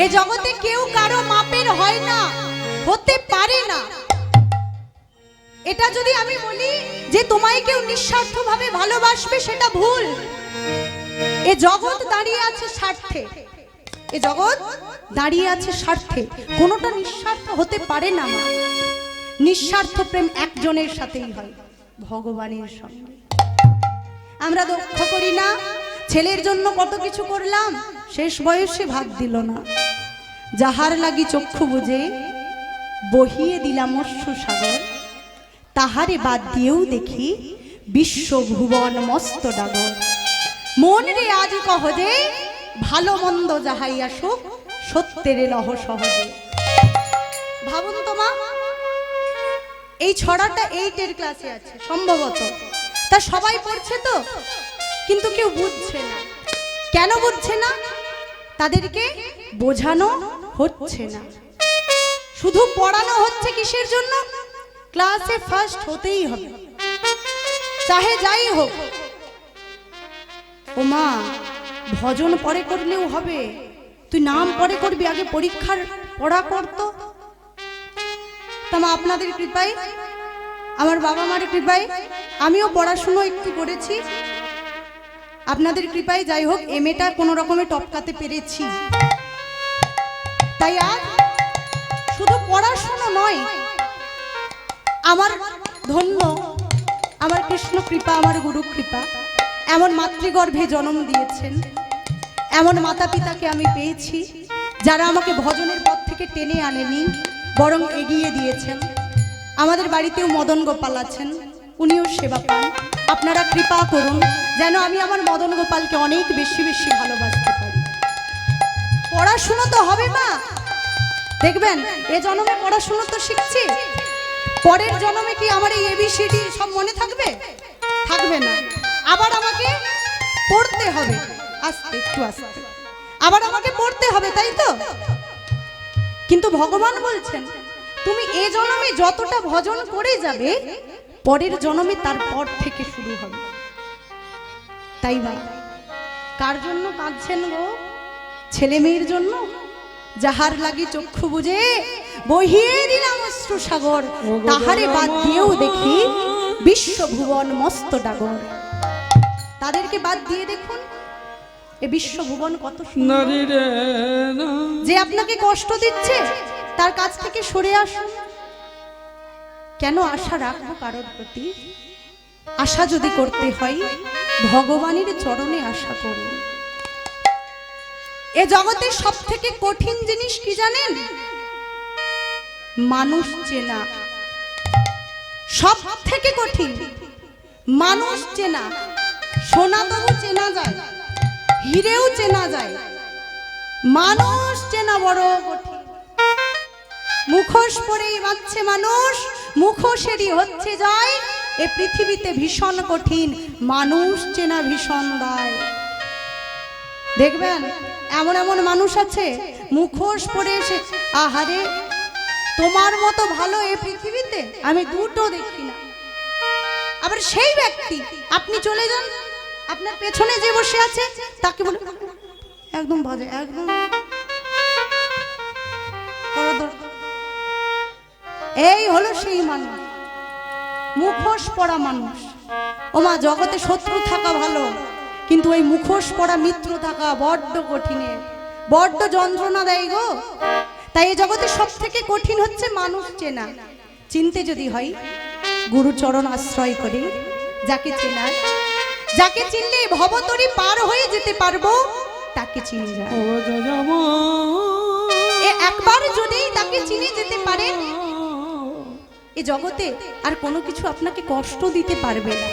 এ জগতে কেউ কারও মাপের হয় না, হতে পারে না। এটা যদি আমি বলি যে তোমায় কেউ নিঃস্বার্থভাবে ভালোবাসবে, সেটা ভুল। এ জগৎ দাঁড়িয়ে আছে স্বার্থে। এ জগৎ দাঁড়িয়ে আছে স্বার্থে। কোনোটা নিঃস্বার্থ হতে পারে না নিঃস্বার্থ প্রেম একজনের সাথেই হয়, ভগবানের সঙ্গে। আমরা দক্ষ করি না ছেলের জন্য কত কিছু করলাম, শেষ বয়সে ভাগ দিল না। যাহার লাগি চক্ষু বুঝে বহিয়ে দিলাম সাগর তাহারে বাদ দিয়েও দেখি বিশ্ব ভুবন মস্ত ডাগর। মন রে আজ কহজে ভালো মন্দ যাহাই আসুক, সত্যের লহ সহজে। ভাবুন তো মা, এই ছড়াটা এইটের ক্লাসে আছে, সম্ভবত। তা সবাই পড়ছে তো? কিন্তু কেউ বুঝছে না। কেন বুঝছে না? তাদেরকে বোঝানো হচ্ছে না। শুধু পড়ানো হচ্ছে কিসের জন্য? ক্লাসে ফার্স্ট হতেই হবে। চাহে যাই হোক। ও মা ভজন পরে করলেও হবে। তুই নাম পরে করবি, আগে পরীক্ষার পড়া করতো তা। আপনাদের কৃপায়, আমার বাবা মার কৃপায়, আমিও পড়াশুনো একটু করেছি। আপনাদের কৃপায় যাই হোক এম এটা কোনো রকমে টপকাতে পেরেছি। তাই আর শুধু পড়াশুনো নয়, আমার ধন্য, আমার কৃষ্ণ কৃপা, আমার গুরু কৃপা, এমন মাতৃগর্ভে জন্ম দিয়েছেন, এমন মাতা পিতাকে আমি পেয়েছি, যারা আমাকে ভজনের পথ থেকে টেনে আনেনি, বরং এগিয়ে দিয়েছেন। আমাদের বাড়িতেও মদন গোপাল আছেন। উনিও সেবা পান। আপনারা কৃপা করুন যেন আমি আমার মদন গোপালকে অনেক বেশি বেশি ভালোবাসতে পারি। পড়াশুনো তো হবে মা। দেখবেন, এ জন্মে পড়াশুনো তো শিখছি। পরের জন্মে কি আমার এই এবিসিডি সব মনে থাকবে? থাকবে না। আবার আমাকে পড়তে হবে। আস্তে, একটু আস্তে। আবার আমাকে পড়তে হবে, তাই তো? কিন্তু ভগবান বলছেন, তুমি এ জন্মে যতটা ভজন করে যাবে পরের জন্মে তারপর থেকে শুরু হবে। তাই বা কার জন্য কাঁদছেন গো? ছেলে মেয়ের জন্য? যাহার লাগি চক্ষু বুঝে বহিয়ে দিলাম অশ্রু সাগর তাহারে বাদ দিয়েও দেখি বিশ্ব ভুবন মস্ত ডাগর। তাদেরকে বাদ দিয়ে দেখুন এ বিশ্ব ভুবন কত সুন্দর। যে আপনাকে কষ্ট দিচ্ছে তার কাছ থেকে সরে আসুন। কেন আশা রাখব কারোর প্রতি? আশা যদি করতে হয়, ভগবানের চরণে আশা করুন। এ জগতে সব থেকে কঠিন জিনিস কি জানেন? মানুষ চেনা। সব থেকে কঠিন, মানুষ চেনা। সোনা তবু চেনা যায়, হিরেও চেনা যায়। মানুষ চেনা বড় কঠিন। মুখোশ পরেই বাঁচছে মানুষ মুখোশেরই হচ্ছে জয়। এ পৃথিবীতে ভীষণ কঠিন, মানুষ চেনা ভীষণ দায় দেখবেন, এমন এমন মানুষ আছে, মুখোশ পরে এসে, আহারে, তোমার মতো ভালো এ পৃথিবীতে আমি দুটো দেখি না। আবার সেই ব্যক্তি, আপনি চলে যান, আপনার পেছনে যে বসে আছে, তাকে বলে একদম বাজে, একদম। করা। এই হলো সেই মানুষ। মুখোশ পড়া মানুষ। ওমা জগতে শত্রু থাকা ভালো কিন্তু ওই মুখোশ পড়া মিত্র থাকা বড্ড কঠিনের বড্ড যন্ত্রণা দেয় গো। তাই এই জগতে সব থেকে কঠিন হচ্ছে মানুষ চেনা। চিনতে যদি হয় গুরুচরণ আশ্রয় করে। যাকে চেনার যাকে চিনলে ভবতরি পার হয়ে যেতে পারব তাকে চিনে যায়। এ একবার যদি তাকে চিনে যেতে পারেন এ জগতে আর কোনো কিছু আপনাকে কষ্ট দিতে পারবে না।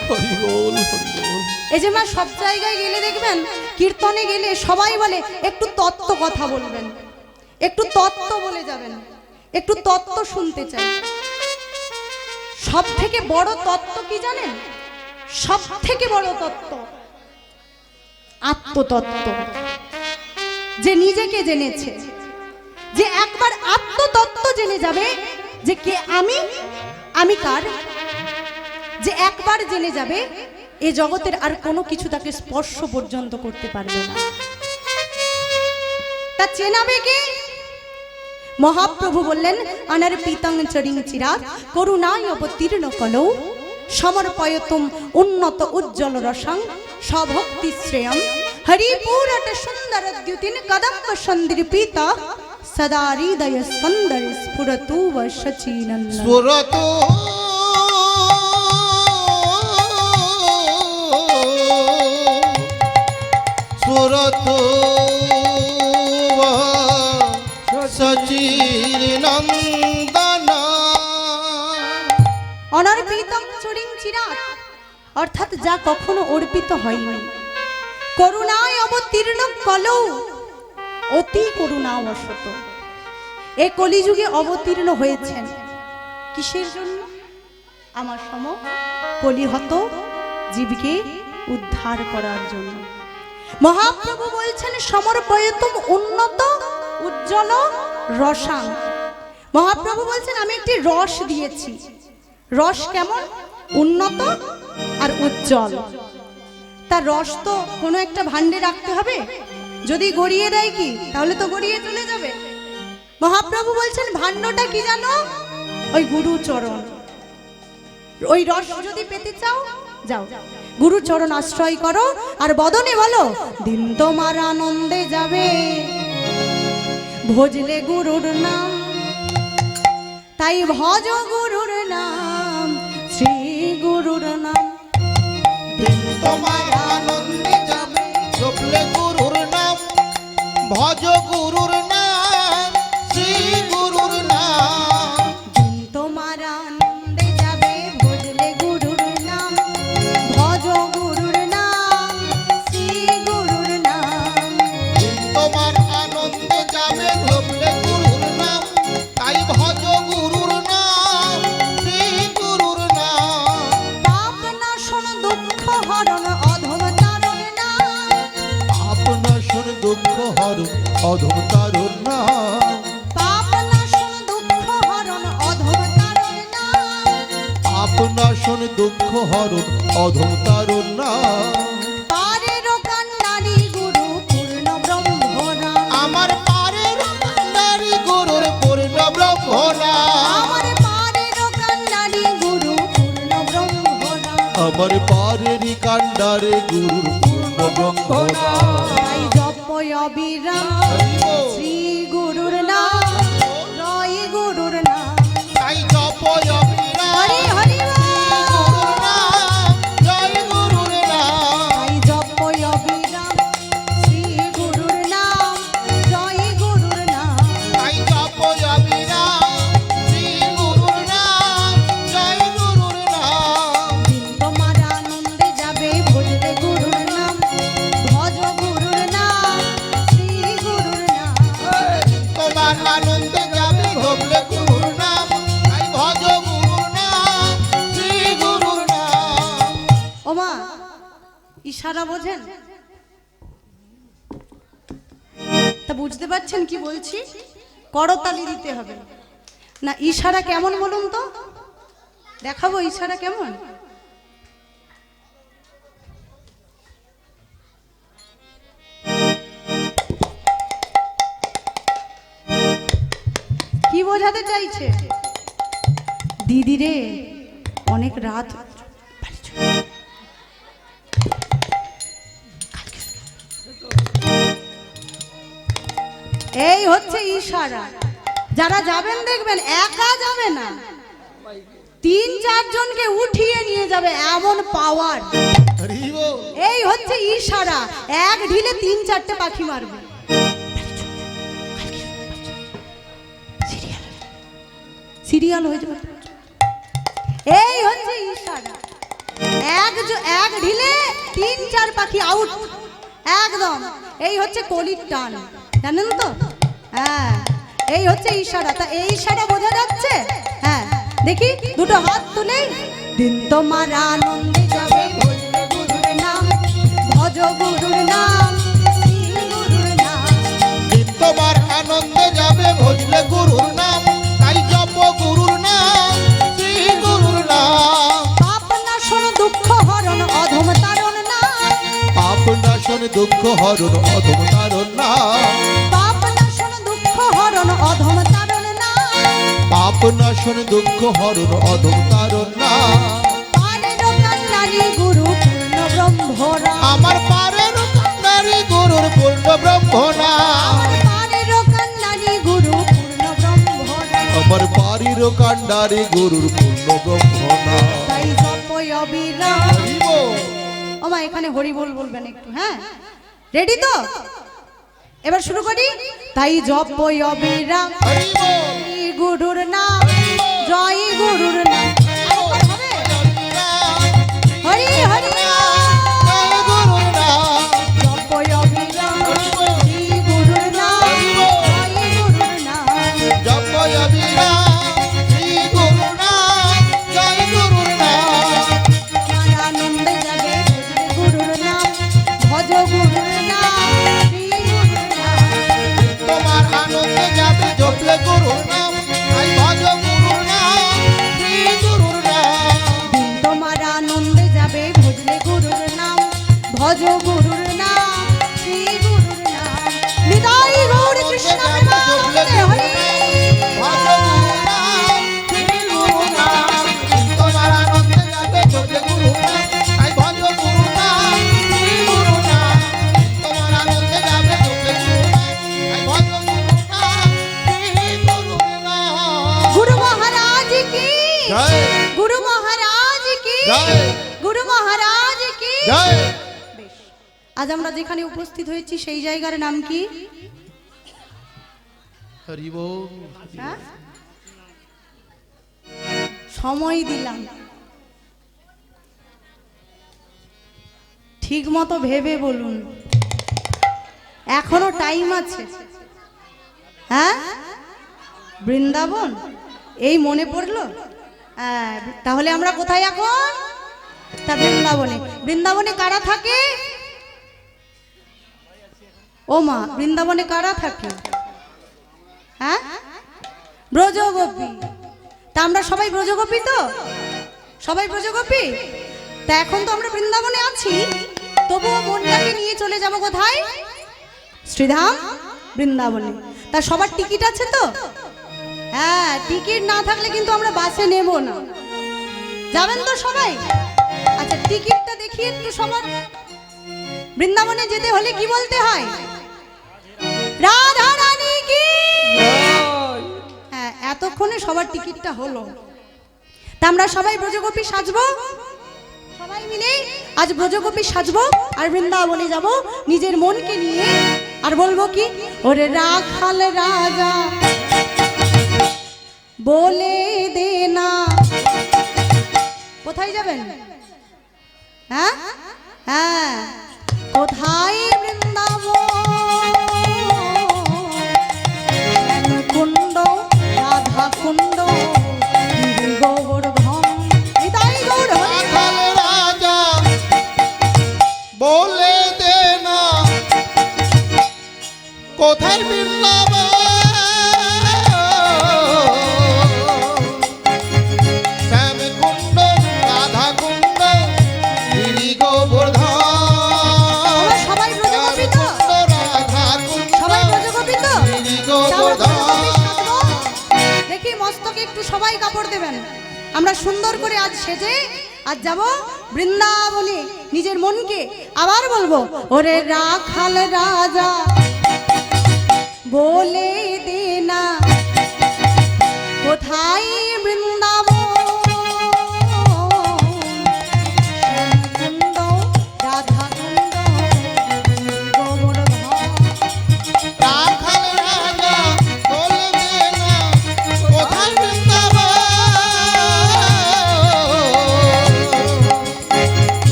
এই যে মা সব জায়গায় গেলে দেখবেন কীর্তনে গেলে সবাই বলে একটু তত্ত্ব কথা বলবেন। একটু তত্ত্ব বলে যাবেন। একটু তত্ত্ব শুনতে চাই। সব থেকে বড় তত্ত্ব কি জানেন? সব থেকে বড় তত্ত্ব আত্মতত্ত্ব। যে নিজেকে জেনেছে যে একবার আত্মতত্ত্ব জেনে যাবে যে কে আমি আমি কার? যে একবার জেনে যাবে, এ জগতের আর কোনো কিছু তাকে স্পর্শ পর্যন্ত করতে পারবে না। তা চেনাবে কে? মহাপ্রভু বললেন, আনার পিতং চরিং চিরাত করুণায় অবতীর্ণ কলৌ, সমর্পয়তুম উন্নত উজ্জ্বল রসং, স্বভক্তি শ্রেয়ম হরিপুরট সুন্দর দ্যুতিন কদম্ব সন্দিরপিত সদা হৃদয় স্পন্দর স্ফুরতু বশচীনন্দ স্ফুরত স্ফুরত সচির অনর্পিতম চরিং চিরাত অর্থাৎ যা কখনো অর্পিত হয়নি করুণায় অবতীর্ণ কলৌ অতি করুণাবশত। এ কলিযুগে অবতীর্ণ হয়েছেন। কিসের জন্য? আমার সম কলিহত জীবকে উদ্ধার করার জন্য। মহাপ্রভু বলছেন, সমর্পয়তম উন্নত, উজ্জ্বল রসাং মহাপ্রভু বলছেন, আমি একটি রস দিয়েছি। রস কেমন? উন্নত আর উজ্জ্বল। তার রস তো কোনো একটা ভাণ্ডে রাখতে হবে? যদি গড়িয়ে দেয় কি? তাহলে তো গড়িয়ে চলে যাবে। মহাপ্রভু বলছেন ভাণ্ডটা কি জানো? ওই গুরু চরণ ওই রস যদি পেতে চাও, যাও। গুরু চরণ আশ্রয় করো, আর বদনে বলো, দিন তোমার আনন্দে যাবে। ভজলে গুরুর নাম, তাই ভজ গুরুর নাম, শ্রী গুরুর নাম। তোমার ভজ গুরুর নাম। আমার পারেরই কান্ডারে গুরুর পূর্ণ ব্রহ্মরা তাই জপ অবিরাম শ্রী পারছেন কি বলছি? করতালি দিতে হবে। না, ইশারা কেমন বলুন তো? দেখাবো ইশারা কেমন? কি বোঝাতে চাইছে? দিদি রে, অনেক রাত এই হচ্ছে ইশারা। যারা যাবেন দেখবেন, একা যাবে না। তিন চারজনকে উঠিয়ে নিয়ে যাবে এমন পাওয়ার এই হচ্ছে ইশারা। এক ঢিলে তিন চারটে পাখি মারবে। সিরিয়াল। হয়ে যাবে। এই হচ্ছে ইশারা। এক এক ঢিলে তিন চার পাখি আউট একদম। এই হচ্ছে কলির টান। জানেন তো? হ্যাঁ। এই হচ্ছে ইশারা। তা এই ইশারা বোঝা যাচ্ছে? হ্যাঁ। দেখি দুটো হাত তুলে। দিন তোমার আনন্দে যাবে ভজলে গুরুর নাম ভজ গুরুর নাম দিন তোমার আনন্দে যাবে ভজলে গুরুর নাম তাই জপ গুরুর নাম শ্রী গুরুর নাম। পাপ নাশন দুঃখ হরণ অধম তারণ নাশন দুঃখ হরণ অধম তারণ নাম পাপ অধম তারণ না। পাপ নাশন দুঃখ হরণ অধম তারণ না। গুরু পূর্ণ ব্রহ্মরা আমার পারের কান্নারি গুরুর পূর্ণ ব্রহ্মরা আমার পারির কান্ডারি গুরুর পূর্ণ ব্রহ্মণা তাই জপয় অবিরাম। ওমা এখানে হরি বল বলবেন একটু হ্যাঁ? রেডি তো? এবার শুরু করি। তাই জপ গুরুর নাম, জয় গুরুর নাম। হরি হরি গুরু মহারাজ কি? বেশ। আজ আমরা যেখানে উপস্থিত হয়েছি সেই জায়গার নাম কি? হ্যাঁ? সময় দিলাম। ঠিক মতো ভেবে বলুন। এখনও টাইম আছে। হ্যাঁ? বৃন্দাবন? এই মনে পড়ল? তাহলে আমরা কোথায় এখন? তা বৃন্দাবনে। বৃন্দাবনে কারা থাকে? ও মা, বৃন্দাবনে কারা থাকে? হ্যাঁ? ব্রজগোপী। তা আমরা সবাই ব্রজগোপী তো? সবাই ব্রজগোপী? তা এখন তো আমরা বৃন্দাবনে আছি। তবুও মনটাকে নিয়ে চলে যাব কোথায়? শ্রীধাম বৃন্দাবনে। তা সবার টিকিট আছে তো? হ্যাঁ টিকিট না থাকলে কিন্তু আমরা বাসে নেব না। যাবেন তো সবাই? আচ্ছা টিকিটটা দেখি একটু সবার। বৃন্দাবনে যেতে হলে কি বলতে হয়? রাধা রানী কি? হ্যাঁ এতক্ষণে সবার টিকিটটা হলো। তা আমরা সবাই ব্রজগোপী সাজবো? সবাই মিলে আজ ব্রজগোপী সাজবো আর বৃন্দাবনে যাব নিজের মনকে নিয়ে। আর বলব কি? ওরে রাখাল রাজা। বলে দে না কোথায় যাবেন? হ্যাঁ? হ্যাঁ। কোথায় বৃন্দাবন? কুণ্ড রাধা কুণ্ড রাজা বলে দে না কোথায় বৃন্দাবন? আমরা সুন্দর করে আজ সেজে আজ যাব বৃন্দাবনে। নিজের মনকে আবার বলব, ওরে রাখাল রাজা, বলে দে না, কোথায়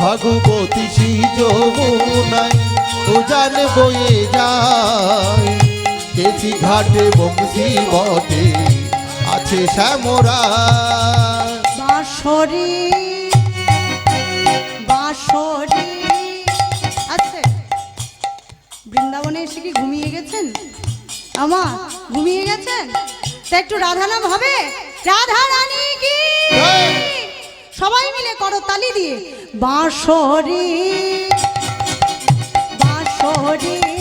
ভগবতী শ্রী যমুনায় উজান বয়ে যায়। কেচি ঘাটে বংশী বটে আছে শ্যামরা। বাঁশরি বাঁশরি বৃন্দাবনে এসে কি ঘুমিয়ে গেছেন? আমা ঘুমিয়ে গেছেন? তা একটু রাধা নাম হবে? রাধা রানী কি? সবাই মিলে করো তালি দিয়ে। বাঁশরি বাঁশরি।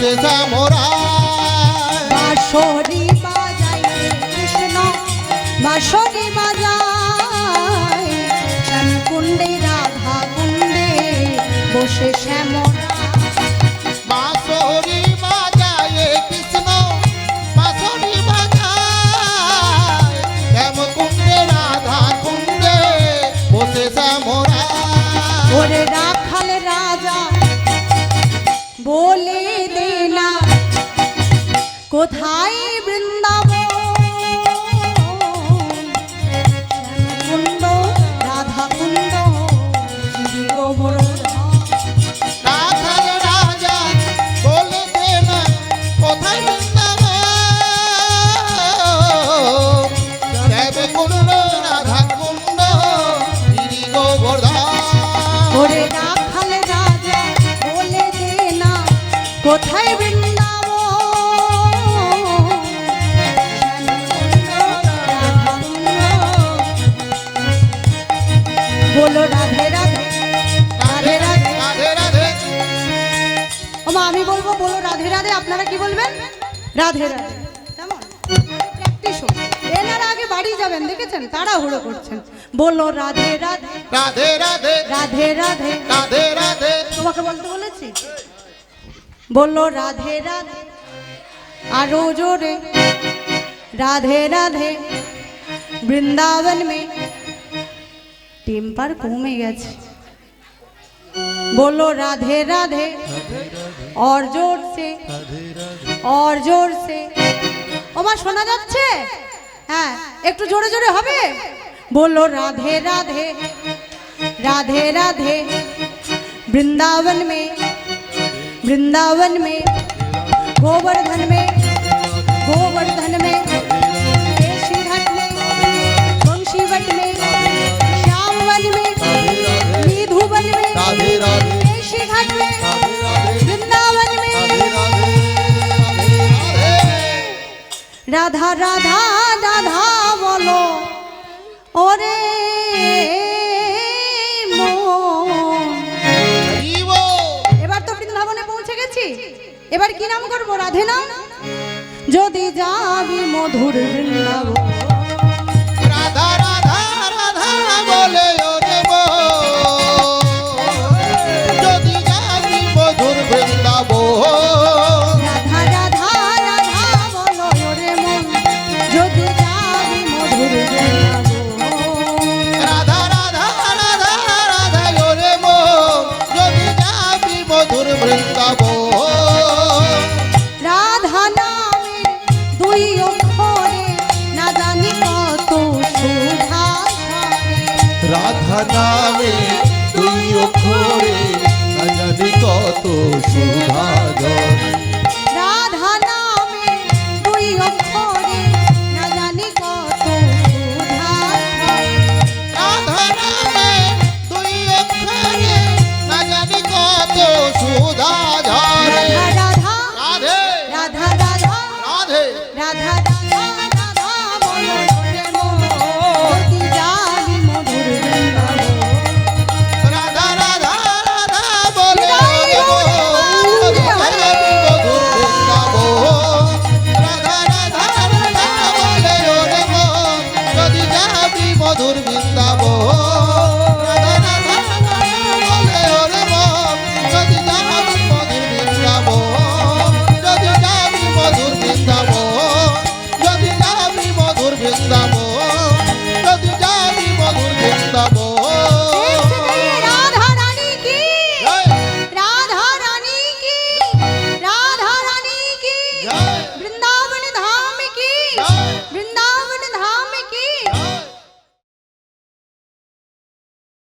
আছে মোরা কোথায় রাধে রাধে কেমন প্র্যাকটিস হোক এনারা আগে বাড়ি যাবেন দেখেছেন তারা হুড়ো করছেন বলো রাধে রাধে রাধে রাধে রাধে রাধে রাধে রাধে তোমাকে বলতে বলেছি বললো রাধে রাধে আরো জোরে রাধে রাধে বৃন্দাবন মে টেম্পার কমে গেছে বলো রাধে রাধে और जोर से और जोर से ওমা শোনা যাচ্ছে হ্যাঁ একটু জোরে জোরে হবে বলো রাধে রাধে राधे राधे वृंदावन में वृंदावन में गोवर्धन में गोवर्धन में রাধা রাধা রাধা বলো। ওরে। এবার তো বৃন্দাবনে পৌঁছে গেছি। এবার কি নাম করব? রাধে নাম? যদি যাবি মধুর বৃন্দাবন রাধা নামে তুই অক্ষরে জানি কত সুধা জল